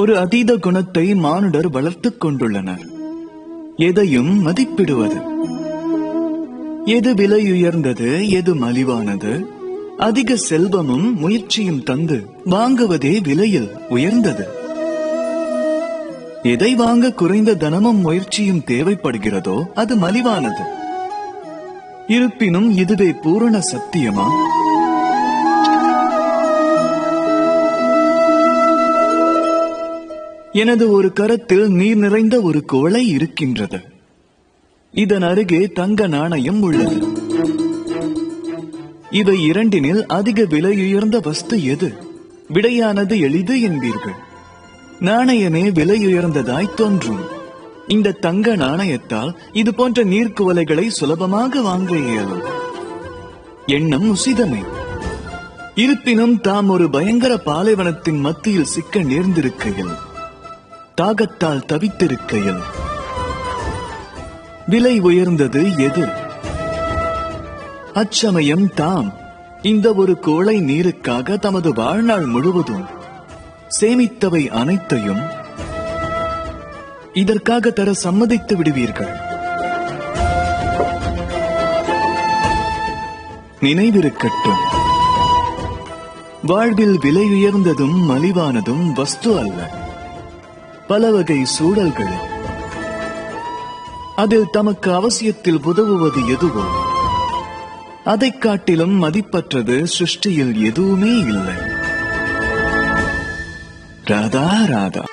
ஒரு அதீத குணத்தை மானுடர் வளர்த்துக் கொண்டுள்ளனர். எதையும் மதிப்பிடுவது. எது விலை உயர்ந்தது எது மலிவானது அதிக செல்வமும் முயற்சியும் தந்து வாங்குவதே விலையில் உயர்ந்தது. எதை வாங்க குறைந்த தனமும் முயற்சியும் தேவைப்படுகிறதோ அது மலிவானது. இருப்பினும் இதுவே பூரண சத்தியமா? எனது ஒரு கரத்தில் நீர் நிறைந்த ஒரு குவளை இருக்கின்றது. இதன் அருகே தங்க நாணயம் உள்ளது. இவை இரண்டினில் அதிக விலையுயர்ந்த வஸ்து எது? விடையானது எளிது என்பீர்கள். நாணயமே விலையுயர்ந்ததாய் தோன்றும். இந்த தங்க நாணயத்தால் இது போன்ற நீர்க்குவலைகளை சுலபமாக வாங்க இயலும். எண்ணம் உசிதமே. இருப்பினும் தாம் ஒரு பயங்கர பாலைவனத்தின் மத்தியில் சிக்க நேர்ந்திருக்கையில் தாகத்தால் தவித்திருக்கையில். விலை உயர்ந்தது எது? அச்சமயம் தாம் இந்த ஒரு கோளை நீருக்காக தமது வாழ்நாள் முழுவதும் சேமித்தவை அனைத்தையும் இதற்காக தர சம்மதித்து விடுவீர்கள். நினைவிருக்கட்டும். வாழ்வில் விலை உயர்ந்ததும் மலிவானதும் வஸ்து அல்ல. பல வகை சூழல்கள். அதில் தமக்கு அவசியத்தில் உதவுவது எதுவோ அதைக் காட்டிலும் மதிப்பற்றது சிருஷ்டியில் எதுவுமே இல்லை. ராதா ராதா.